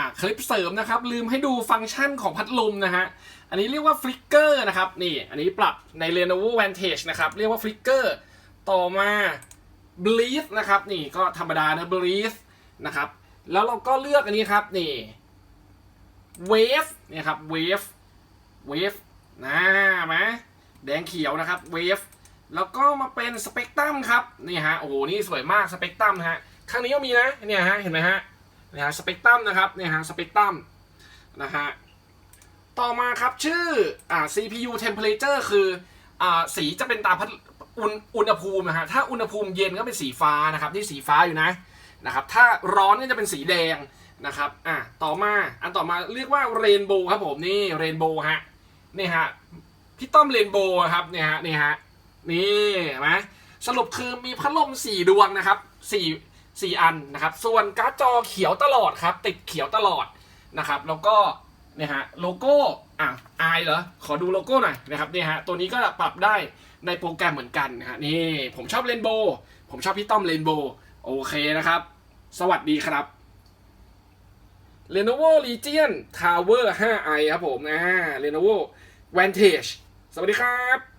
อะคลิปเสริมนะครับ ลืมให้ดูฟังก์ชันของพัดลมนะฮะ อันนี้เรียกว่าฟลิกเกอร์นะครับ นี่ อันนี้ปรับใน Lenovo Vantage นะครับ เรียกว่าฟลิกเกอร์ต่อมา Breeze นะครับ นี่ก็ธรรมดานะ Breeze นะครับ แล้วเราก็เลือกอันนี้ครับ นี่ Wave เนี่ยครับ Wave Wave นะไหมแดงเขียวนะครับ Wave แล้วก็มาเป็นสเปกตรัมครับ นี่ฮะ โอ้โห นี่สวยมากสเปกตรัมฮะ ข้างนี้ก็มีนะ เนี่ยฮะ เห็นไหมฮะ นี่ยฮะสเปกตรัมนะครับเนี่ยฮะสเปกตรัมนะฮะต่อมาครับชื่ออ่า CPU temperature คืออ่าสีจะเป็นตามพัดอุณอุณหภูมินะฮะถ้าอุณหภูมิเย็นก็เป็นสีฟ้านะครับที่สีฟ้าอยู่นะนะครับถ้าร้อนก็จะเป็นสีแดงนะครับอะต่อมาอันต่อมาเรียกว่าเรนโบว์ครับผมนี่เรนโบว์ฮะนี่ฮะพี่ต้อมเรนโบว์ครับเนี่ยฮะนี่ฮะนี่เห็นไหมสรุปคือมีพัดลมสี่ดวงนะครับสี่ สี่อันนะครับ ส่วนการ์ดจอเขียวตลอดครับ ติดเขียวตลอดนะครับ แล้วก็เนี่ยฮะโลโก้อะอายเหรอ ขอดูโลโก้หน่อยนะครับเนี่ยฮะตัวนี้ก็ปรับได้ในโปรแกรมเหมือนกันนะฮะนี่ผมชอบเรนโบว์ผมชอบพี่ต้อมเรนโบว์โอเคนะครับ สวัสดีครับ Lenovo Legion Tower 5i ครับผมนะ Lenovo Vantage สวัสดีครับ